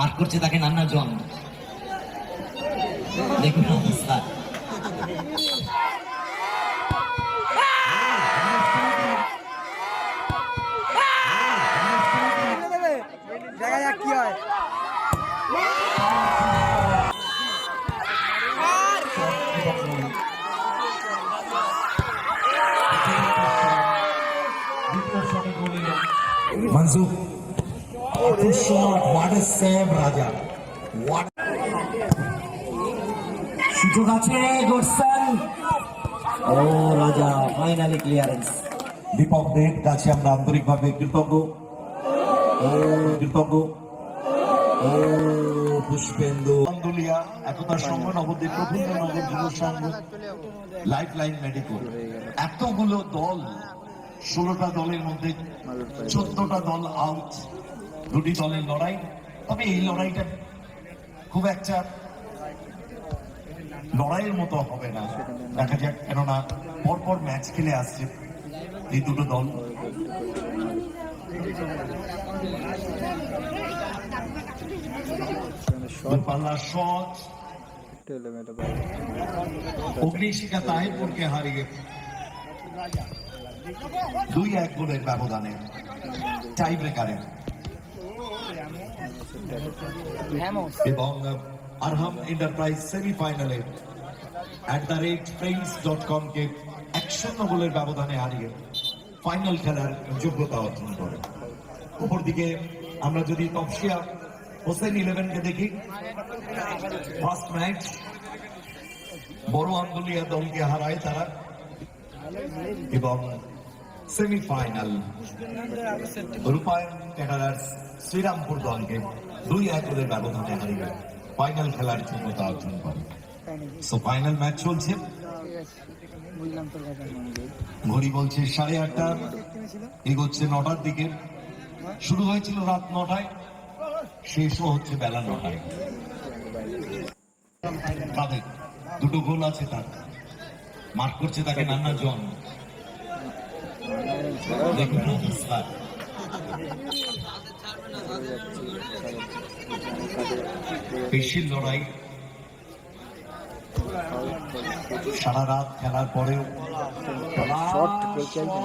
Mark করছে তাকে নান্না জন। দেখুন অবস্থা। দেখা হয় Raja. সুযোগ আছে ও রাজা ফাইনালি ক্লিয়ারেন্স দীপক দেব কাছে আমরা আন্তরিকভাবে কৃতজ্ঞ। ও কৃতজ্ঞ। ও, পুষ্পেন্দু। মেডিকেল এতগুলো দল, ষোলোটা দলের মধ্যে চোদ্দটা দল আউট দুটি দলের লড়াই, তবে এই লড়াইটা খুব একটা লড়াইয়ের মতো হবে না। দেখা যাক, কেননা পরপর ম্যাচ খেলে আসছে এই দুটো দল। তাহিরপুরকে হারিয়ে দুই এক গোলের ব্যবধানে টাই ব্রেকারে এবং আরহাম এন্টারপ্রাইজ সেমিফাইনালে at the rate friends dot com কে এক শূন্য গোলের ব্যবধানে হারিয়ে ফাইনাল খেলার যোগ্যতা অর্জন করে। উপর দিকে আমরা যদি তপসিয়া হোসেন ইলেভেনকে দেখি ফার্স্ট ম্যাচ বড় আন্দোলিয়া দলকে হারায় তারা, এবং সেমিফাইনাল রূপায়ণ ক্যাডারার্স শ্রীরামপুর দলকে দুই এক গোলের ব্যবধানে হারিয়ে ফাইনাল খেলার যোগ্যতা অর্জন করে। সো ফাইনাল ম্যাচ চলছে। ঘড়ি বলছে সাড়ে আটটা, এগোচ্ছে নটার দিকে। শুরু হয়েছিল রাত নটায়, শেষও হচ্ছে বেলা নটায়। তাদের দুটো গোল আছে তার। মার্ক করছে তাকে নান্না জন। দেখুন পেশির লড়াই। সারা রাত খেলার পরেও শর্ট খেলতে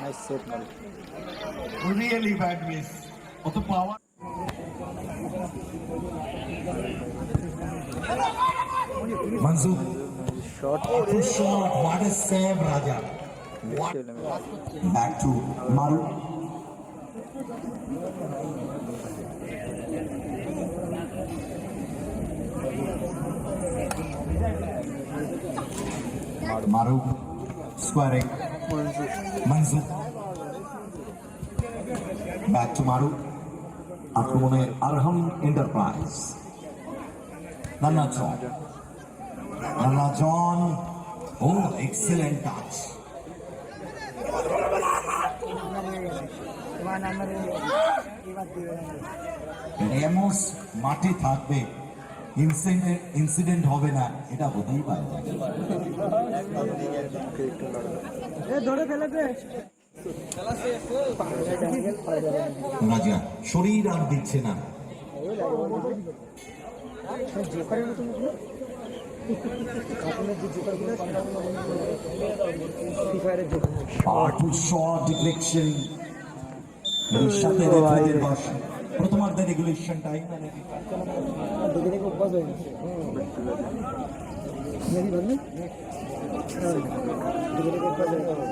নাইস সেট মারি really bad miss power shot to Maru. Maru squaring. Mansukh. Back to Maru. আক্রমণে আরহাম এন্টারপ্রাইজ নান্না জন নান্না জন ও এক্সেলেন্ট টাচ রেমোস মাঠে থাকবে ইনসিডেন্ট ইনসিডেন্ট হবে না এটা হতেই পারে রাজা শরীর আর দিচ্ছে না। মতো কার্টুনের যে জোকারগুলো ফ্রি প্রথমার্ধে রেগুলেশন টাইম দেখে দেখে অভ্যাস হয়ে গেছে মেরি ভাবলি দেখে দেখে অভ্যাস হয়ে গেছে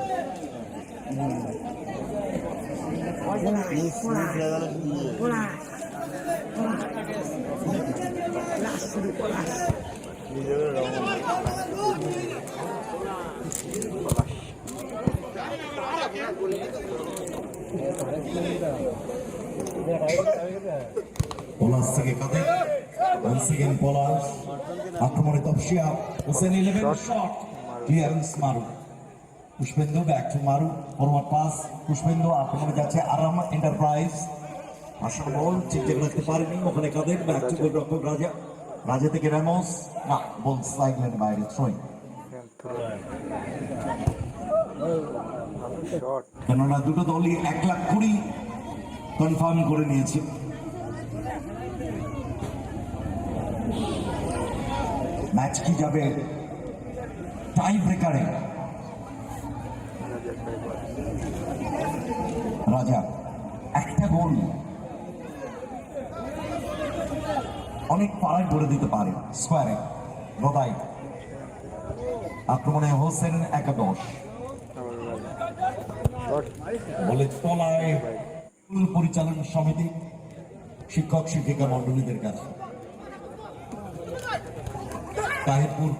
পলাশ থেকে কাঁদে once again পলাশ আক্রমণে Topsia. Hossain eleven shot clearance Maru Pushpendu back to Maru forward pass Pushpendu আক্রমণে যাচ্ছে আরাম এন্টারপ্রাইজ আসল বল ঠিক রাখতে পারেনি। ওখানে কাদের ব্যাক টু গোলরক্ষক রাজা। রাজা থেকে রেমোস না বল সাইডলাইনের বাইরে থ্রোয়িং কেননা দুটো দলই এক লাখ কুড়ি কনফার্ম করে নিয়েছে। ম্যাচ কি যাবে? টাই ব্রেকারে রাজা, একটা গোল। অনেক পাড়ায় করে দিতে পারে স্কোয়ারে গদাই আক্রমণে হোসেন একাদশ। বলে তলায় পরিচালন সমিতি, শিক্ষক, শিক্ষিকা মন্ডলীদের কাছে। তাহিরপুর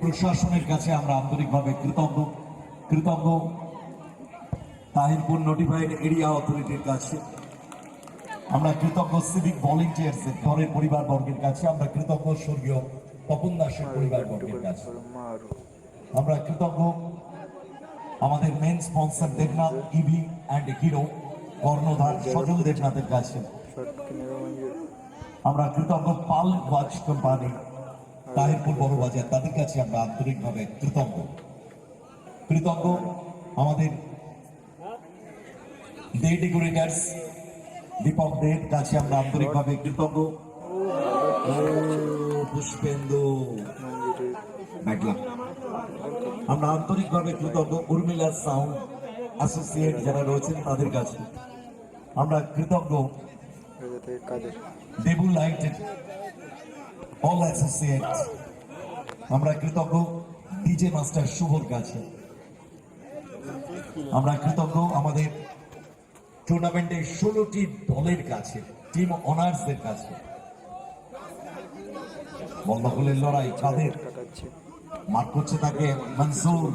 প্রশাসনের কাছে আমরা আন্তরিকভাবে কৃতজ্ঞ কৃতজ্ঞ। তাহিরপুর নোটিফাইড এরিয়া অথরিটির কাছে। আমরা কৃতজ্ঞ সিভিক ভলেন্টিয়ার্স দলের পরিবার বর্গের কাছে। আমরা কৃতজ্ঞ স্বর্গীয় তপন দাসের পরিবার বর্গের কাছে। আমরা কৃতজ্ঞ আমাদের main sponsor Debnath EV and hero কর্ণধার সজল দেবনাথের কাছে। আমরা কৃতজ্ঞ পাল ওয়াচ কোম্পানি তাহিরপুর বড় বাজার তাদের কাছে আমরা আন্তরিকভাবে কৃতজ্ঞ। কৃতজ্ঞ আমাদের ডে ডেকোরেটার্স দীপক দের কাছে আমরা আন্তরিকভাবে কৃতজ্ঞ। পুষ্পেন্দু। আমরা আন্তরিকভাবে কৃতজ্ঞ উর্মিলা সাউন্ড অ্যাসোসিয়েট যারা রয়েছেন তাদের কাছে। আমরা কৃতজ্ঞ দেবু লাইট অল অ্যাসোসিয়েট আমরা কৃতজ্ঞ ডিজে মাস্টার শুভর কাছে আমরা কৃতজ্ঞ আমাদের টুর্নামেন্টের ষোলোটি দলের কাছে টিম অনার্সের কাছে। বল্লভলের লড়াই কাদের? মাঠ করছে তাকে মনসুর।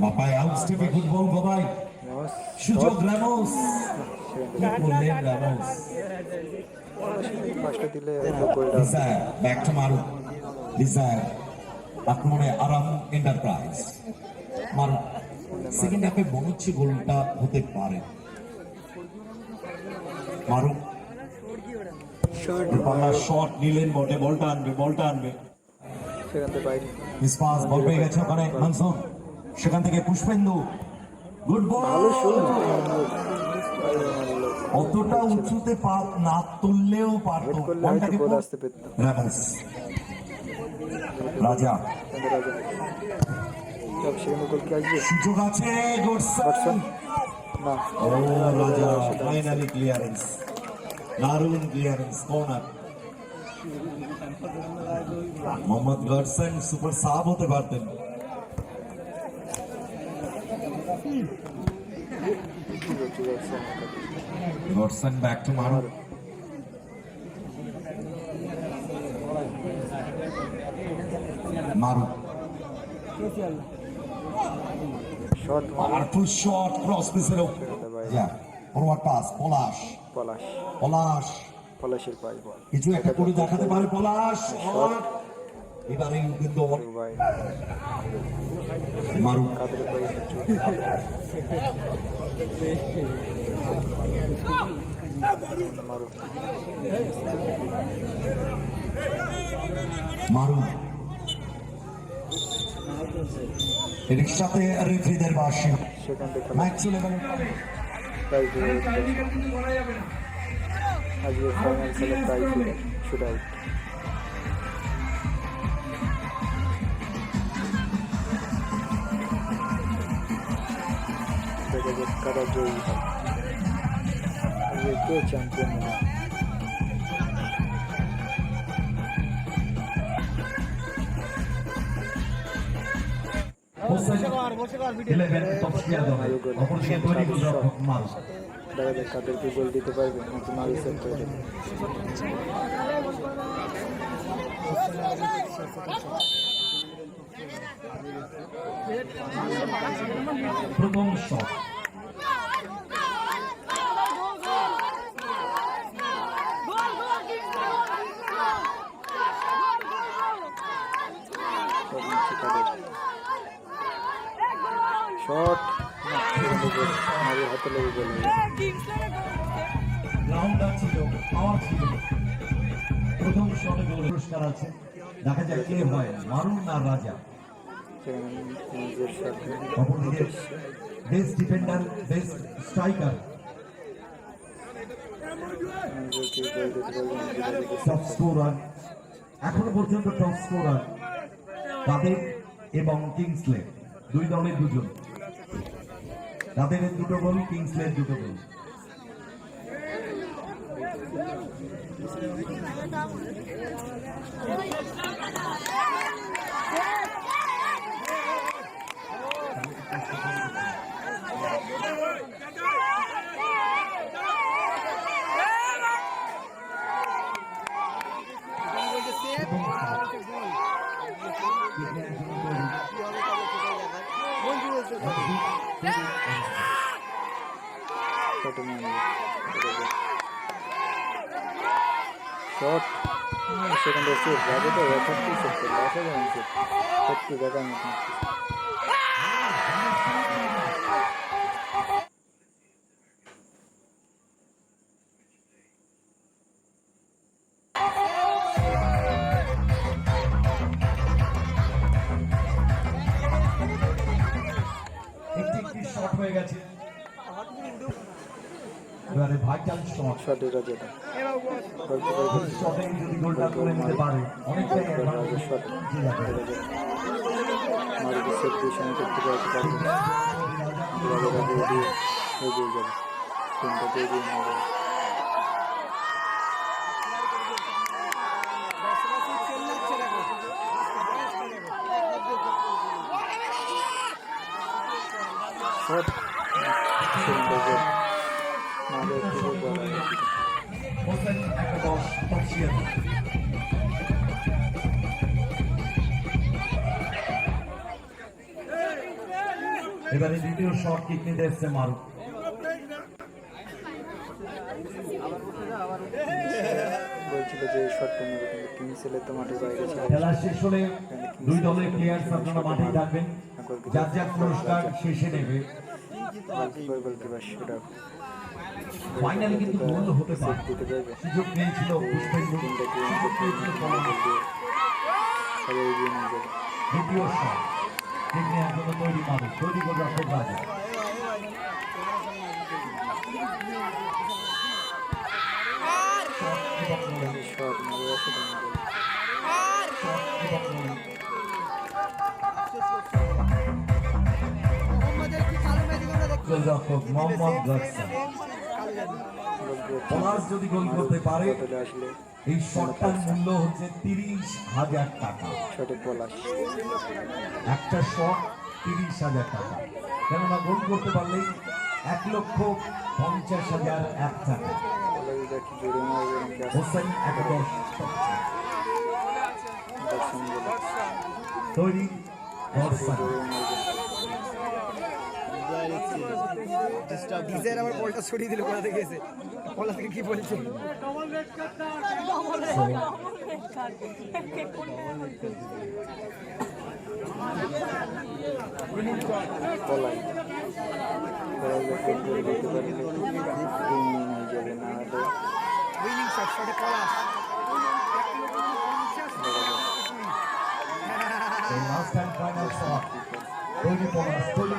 বাপায় আউট স্টেপে ফুটবল বাবাই নমস সুযোগ রামোস? করলেন রামোস গোলটা ব্যাক টু মারু ডিজায়ার আক্রমণে আরাম এন্টারপ্রাইজ মারু সেকেন্ড হাফে মনে হচ্ছে গোলটা হতে পারে। শট নিলেন বটে বলটা আনবে বলটা আনবে সেখান থেকে বল পেয়ে গেছে ওখানে মনসুর সেখান থেকে পুষ্পেন্দু। গুড অতটা উঁচুতে পা না তুললেও পারতো। বলটাকে আসতে পেত রাজা। সুযোগ আছে গোডসন না। ও রাজা ফাইনালি ক্লিয়ারেন্স দারুণ clearance corner Mohammad Godson super sub হতে পারতেন। Godson back to Maru Maru short powerful shot cross পিসের যা ফরওয়ার্ড পাস পলাশ পলাশ পলাশ পলাশের পাশ বল কিছু একটা করে দেখাতে পারে পলাশ এবারে কিন্তু বাইরে মারু কাদের পায়ে মারো মারু এর সাথে রেফরিদের বাসী। ম্যাচ প্রাইজ আজকে ফাইনাল খেলে প্রাইজ শুট আউট কারা জয়ী হয়। কে চ্যাম্পিয়ন তৈরি মারু দেখা যাক কাদেরকে গোল দিতে পারবে নাকি মারু সেট করে দেবে প্রথম শট দেখা যাক কে হয়, মারুন না রাজা। বেস্ট ডিফেন্ডার বেস্ট স্ট্রাইকার এখনও পর্যন্ত টপ স্কোরার তাদের এবং কিংসলে দুই দলের দুজন। তাদের দুটো গোল কিংসলের দুটো গোল। শট শট সেখানে সেফ যাবে তো থার্টি সেফ করবে অসাধারণ সেফ সত্যি দেখার মতন একটি যে যাবে মারুতি সেফ দিয়ে সঙ্গে করতে পারতে পারবে এগিয়ে যাবে তিনটা দিয়ে দিয়ে নেবে শট সুন্দর মাদের থেকে বলা হোসেন একাদশ তফসিয়ান এবারে দ্বিতীয় শট কিক নিতে এসছে মারুফ। বলছিল যে শটটা নেবে কিন্তু কিংস এলে তো মাঠের বাইরে খেলা শেষ হলে দুই দলের আপনারা মাঠেই থাকবেন। যার যার পুরস্কার শেষে নেবে। গোলকিপার ফাইনালে কিন্তু গোল হতে পারে। সুযোগ পেয়েছিল পুষ্পেন্দু। সুযোগ দ্বিতীয় শট। তৈরি মানুষ তৈরি করে রক্ষক রাজা। এবং গোল, শট মারে অসাধারণ গোল এবং গোল। গোলরক্ষক মোহাম্মদ পলাশ যদি গোল করতে পারে এই শটটার মূল্য হচ্ছে তিরিশ হাজার টাকা। একটা শট তিরিশ হাজার টাকা। কেননা গোল করতে পারলেই এক লক্ষ পঞ্চাশ হাজার এক টাকা। হোসেন একাদশ তৈরি দর্শন। ডিজাইন আবার বলটা ছড়িয়ে দিল কোথা থেকে এসে। কোথা থেকে কি বলছে? উইনিং শট শটে Palash last and final shot তৈরি পলাশ তৈরি